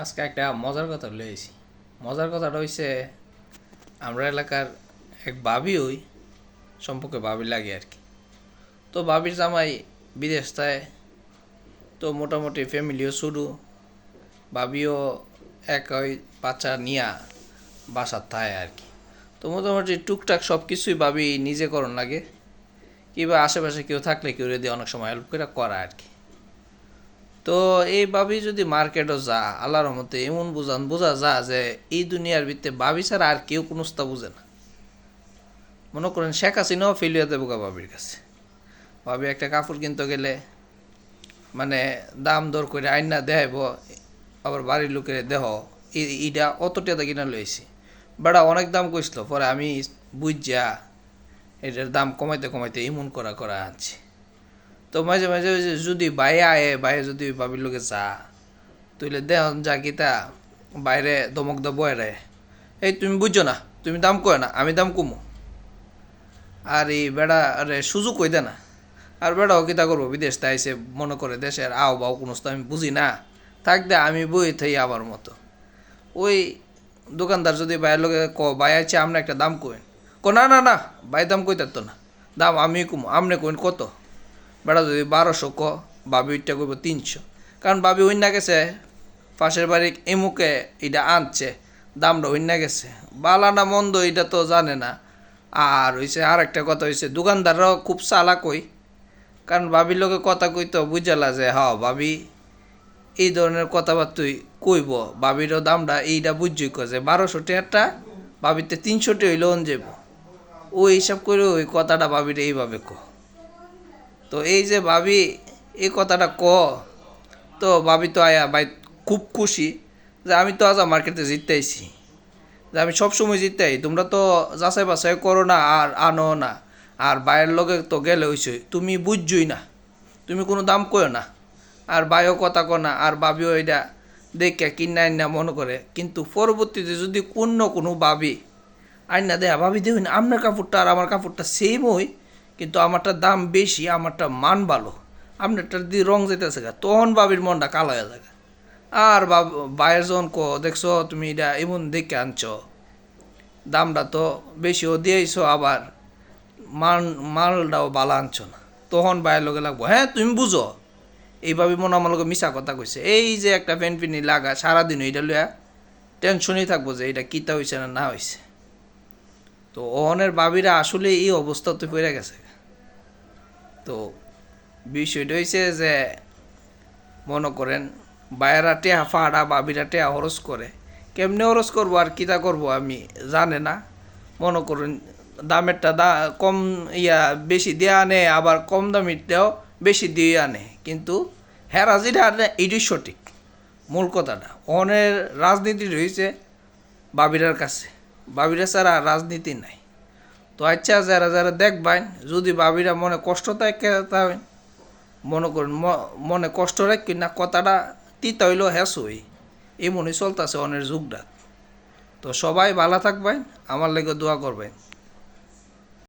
আজকে একটা মজার কথা লইছি মজার কথাটা হইছে, আমরা এলাকার এক ভাবি ওই সম্পর্কে ভাবি লাগে আর কি তো ভাবির জামাই বিদেশ থাকে তো মোটামুটি ফ্যামিলিও শুরু। ভাবিও এক ওই বাচ্চা নিয়া বাসার থাকে আর কি তো মোটামুটি টুকটাক সব কিছুই ভাবি নিজে করণ লাগে। কিংবা আশেপাশে কেউ থাকলে কেউ যদি অনেক সময় হেল্প করে করা আর কি তো এইভাবেই যদি মার্কেটও যা, আল্লাহর মতে এমন বোঝান, বোঝা যা যে এই দুনিয়ার ভিত্তে ভাবি ছাড়া আর কেউ কোনো বুঝে না। মনে করেন শেখ হাসিনাও ফেলিয়া দেবো গা ভাবির কাছে। ভাবি একটা কাপড় কিনতে গেলে মানে দাম দর করে আইনা দেখাইব, আবার বাড়ির লোকের দেহ ইটা অত টাকা কিনা লইছি। বেড়া অনেক দাম কইছিল পরে আমি বুঝ যা এটার দাম কমাইতে কমাইতে এমন করা করা আনছি। তো মাঝে মাঝে ওই যে যদি বাইরে আয়ে, বাইরে যদি ভাবির লোকে যা, তুইলে দেহ যা গীতা বাইরে দমক দা বয় রে। এই তুমি বুঝছ না, তুমি দাম কয় না, আমি দাম কমু। আর এই বেড়া আরে সুযোগ কই দে না। আর বেড়াও কিতা করব, বিদেশ তাইছে মনে করে দেশের আও বাও কোনো আমি বুঝি না। থাক দে, আমি বই থাই আবার মতো। ওই দোকানদার যদি বাইরের লোকে ক বাই আছে আমরা একটা দাম কইন। ক না না না বাই দাম কই তো না। দাম আমি কমু, আমনে কইন কত? বেড়া যদি বারোশো ক, বাবি ওইটা কইব তিনশো। কারণ বাবি অন্য গেছে, পাশের বাড়ি এমুকে এটা আনছে, দামটা অন্য গেছে। বালা না মন্দ এটা তো জানে না। আর হইছে আর একটা কথা হইছে দোকানদাররাও খুব চালাক কই কারণ বাবির লোকে কথা কইতো বুঝালা যে, হ, বাবি এই ধরনের কথাবার্তাই কইব। বাবিরও দামটা এইটা বুঝছই কয় যে, বারোশো টাকাটা বাবিতে তিনশোটি টাকা হইলে অন যাব ও হিসাব করে ওই কথাটা বাবির এইভাবে ক তো এই যে ভাবি, এই কথাটা ক। তো ভাবি তো আয়া ভাই খুব খুশি যে আমি তো আজ মার্কেটে জিততে আইছি। যে আমি সবসময় জিততে আই, তোমরা তো যাচাই বাছাই করো না আর আনো না। আর বাইরের লগে তো গেলে হইছে, তুমি বুঝছই না। তুমি কোনো দাম কয়ো না। আর বাইও কথা কো না, আর বাবিও এটা দেখে কিনা আইনা মনে করে। কিন্তু পরবর্তীতে যদি অন্য কোনো ভাবি আইনা দেয়া, ভাবি দেখুন আপনার কাপড়টা আর আমার কাপড়টা সেম হই কিন্তু আমারটার দাম বেশি, আমারটা মান ভালো। আপনারটার দিয়ে রং যেতেছে গা, তখন বাবির মনটা কালো হয়ে যায় আর বাব বাইরের জন কো, দেখছ, তুমি এটা এমন দেখে আনছো, দামটা তো বেশিও দিয়েছ, আবার মান, মালটাও বালা আনছো না। তখন বাইরের লোকে লাগবো হ্যাঁ তুমি বুঝো। এইভাবে মনে আমার লোকে মিশা কথা কইছে। এই যে একটা পেন পিনি লাগা, সারাদিন এইটা লইয়া টেনশনই থাকব যে এটা কিতা হয়েছে না না হয়েছে তো ওহনের বাবিরা আসলে এই অবস্থাতে পড়ে গেছে। তো বিষয়টা হয়েছে যে, মনে করেন বায়েরা টেহা ফাড়া বাবিরা টেহা খরচ করে। কেমনে খরচ করব আর কিতা করব আমি জানে না। মনে করুন, দামেরটা দা কম ইয়া বেশি দিয়ে আনে, আবার কম দামিরটাও বেশি দিয়ে আনে। কিন্তু হেরা যেটা আনে, এটাই সঠিক। মূল কথাটা। অনের রাজনীতি রয়েছে বাবিরার কাছে। বাবিরা ছাড়া রাজনীতি নাই। তো আচ্ছা যারা যারা দেখবেন যদি বাবিরা মনে কষ্ট থাকে, তাহলে মনে করেন মনে কষ্ট রাখি না, কথাটা তিতা হইলেও হ্যাস হই। এই মনে চলতেছে অনেক যুগটা। তো সবাই ভালো থাকবেন, আমার লেগে দোয়া করবেন।